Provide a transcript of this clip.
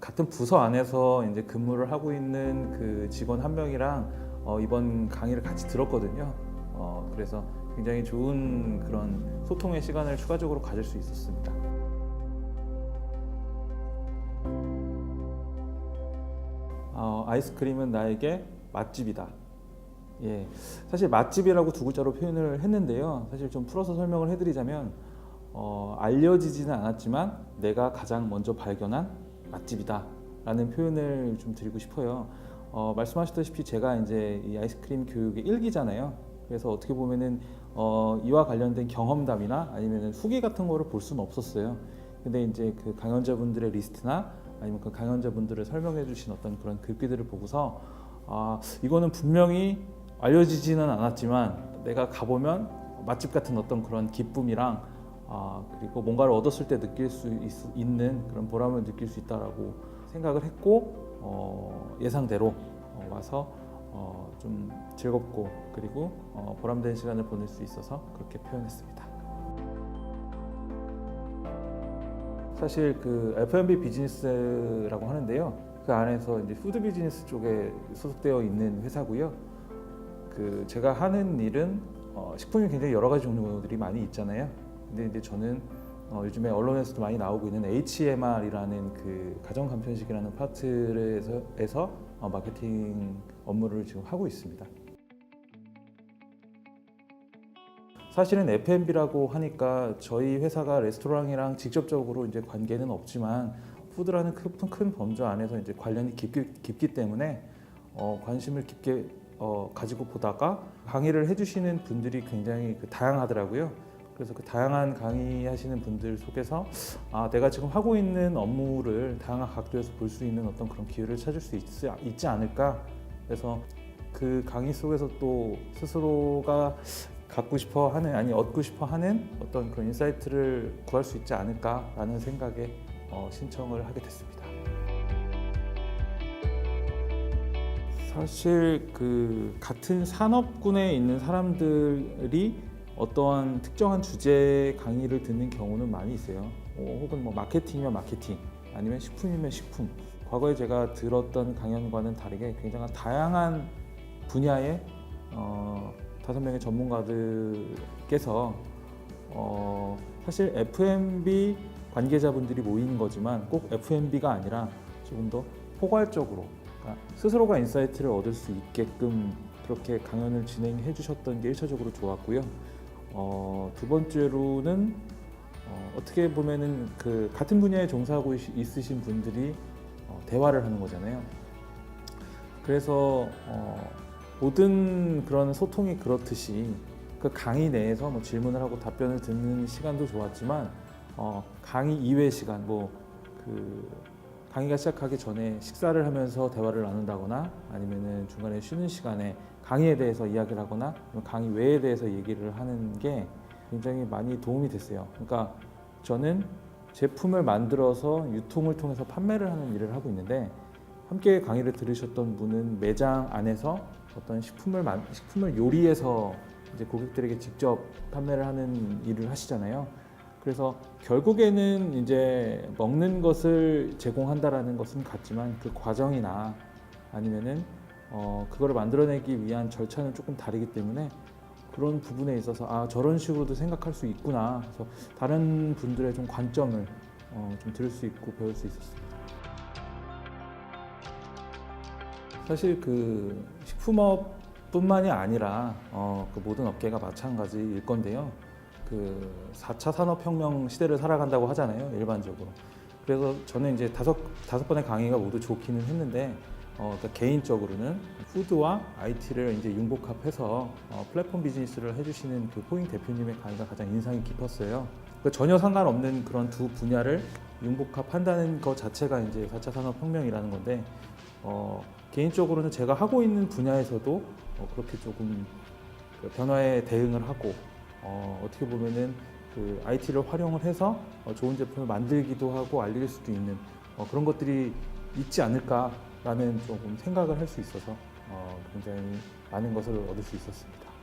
같은 부서 안에서 이제 근무를 하고 있는 그 직원 한 명이랑 어, 이번 강의를 같이 들었거든요. 어, 그래서 굉장히 좋은 그런 소통의 시간을 추가적으로 가질 수 있었습니다. 어, 아이스크림은 나에게 맛집이다. 예, 사실 맛집이라고 두 글자로 표현을 했는데요. 사실 좀 풀어서 설명을 해드리자면 어, 알려지지는 않았지만 내가 가장 먼저 발견한 맛집이다 라는 표현을 좀 드리고 싶어요. 어, 말씀하셨다시피 제가 이제 이 아이스크림 교육의 일기잖아요. 그래서 어떻게 보면은 어, 이와 관련된 경험담이나 아니면 후기 같은 거를 볼 수는 없었어요. 근데 이제 그 강연자분들의 리스트나 아니면 그 강연자분들을 설명해 주신 어떤 그런 글귀들을 보고서 아 이거는 분명히 알려지지는 않았지만 내가 가보면 맛집 같은 어떤 그런 기쁨이랑 아 그리고 뭔가를 얻었을 때 느낄 수 있, 는 그런 보람을 느낄 수 있다라고 생각을 했고 어, 예상대로 어, 와서 어, 좀 즐겁고 그리고 어, 보람된 시간을 보낼 수 있어서 그렇게 표현했습니다. 사실 그 F&B 비즈니스라고 하는데요. 그 안에서 이제 푸드 비즈니스 쪽에 소속되어 있는 회사고요. 그 제가 하는 일은 어, 식품이 굉장히 여러 가지 종류들이 많이 있잖아요. 근데 이제 저는 어, 요즘에 언론에서도 많이 나오고 있는 HMR이라는 그 가정 간편식이라는 파트에서 에서, 어, 마케팅 업무를 지금 하고 있습니다. 사실은 F&B라고 하니까 저희 회사가 레스토랑이랑 직접적으로 이제 관계는 없지만 푸드라는 큰, 큰 범주 안에서 이제 관련이 깊기, 깊기 때문에 어, 관심을 깊게 어, 가지고 보다가 강의를 해주시는 분들이 굉장히 그 다양하더라고요. 그래서 그 다양한 강의하시는 분들 속에서 아 내가 지금 하고 있는 업무를 다양한 각도에서 볼 수 있는 어떤 그런 기회를 찾을 수 있, 있지 않을까. 그래서 그 강의 속에서 또 스스로가 갖고 싶어 하는 아니 얻고 싶어 하는 어떤 그런 인사이트를 구할 수 있지 않을까라는 생각에 어, 신청을 하게 됐습니다. 사실 그 같은 산업군에 있는 사람들이 어떠한 특정한 주제 강의를 듣는 경우는 많이 있어요. 어, 혹은 뭐 마케팅이면 마케팅, 아니면 식품이면 식품. 과거에 제가 들었던 강연과는 다르게 굉장히 다양한 분야의 어, 다섯 명의 전문가들께서 어, 사실 F&B 관계자분들이 모이는 거지만 꼭 F&B가 아니라 조금 더 포괄적으로 그러니까 스스로가 인사이트를 얻을 수 있게끔 그렇게 강연을 진행해 주셨던 게 일차적으로 좋았고요. 어, 두 번째로는 어, 어떻게 보면은 그 같은 분야에 종사하고 있- 있으신 분들이 어, 대화를 하는 거잖아요. 그래서 어, 모든 그런 소통이 그렇듯이 그 강의 내에서 뭐 질문을 하고 답변을 듣는 시간도 좋았지만 어, 강의 이외 시간 뭐그 강의가 시작하기 전에 식사를 하면서 대화를 나눈다거나 아니면은 중간에 쉬는 시간에 강의에 대해서 이야기를 하거나 강의 외에 대해서 얘기를 하는 게 굉장히 많이 도움이 됐어요. 그러니까 저는 제품을 만들어서 유통을 통해서 판매를 하는 일을 하고 있는데 함께 강의를 들으셨던 분은 매장 안에서 어떤 식품을 만, 식품을 요리해서 이제 고객들에게 직접 판매를 하는 일을 하시잖아요. 그래서 결국에는 이제 먹는 것을 제공한다라는 것은 같지만 그 과정이나 아니면은 어 그거를 만들어내기 위한 절차는 조금 다르기 때문에 그런 부분에 있어서 아 저런 식으로도 생각할 수 있구나. 그래서 다른 분들의 좀 관점을 어 좀 들을 수 있고 배울 수 있었습니다. 사실 그 식품업뿐만이 아니라 어, 그 모든 업계가 마찬가지일 건데요. 그 4차 산업혁명 시대를 살아간다고 하잖아요, 일반적으로. 그래서 저는 이제 다섯, 다섯 번의 강의가 모두 좋기는 했는데, 어, 그러니까 개인적으로는 푸드와 IT를 이제 융복합해서 어, 플랫폼 비즈니스를 해주시는 그 포잉 대표님의 강의가 가장 인상이 깊었어요. 그 전혀 상관없는 그런 두 분야를 융복합한다는 것 자체가 이제 4차 산업혁명이라는 건데, 어, 개인적으로는 제가 하고 있는 분야에서도 어, 그렇게 조금 그 변화에 대응을 하고 어, 어떻게 보면은 그 IT를 활용을 해서 어, 좋은 제품을 만들기도 하고 알릴 수도 있는 어, 그런 것들이 있지 않을까라는 조금 생각을 할 수 있어서 어, 굉장히 많은 것을 얻을 수 있었습니다.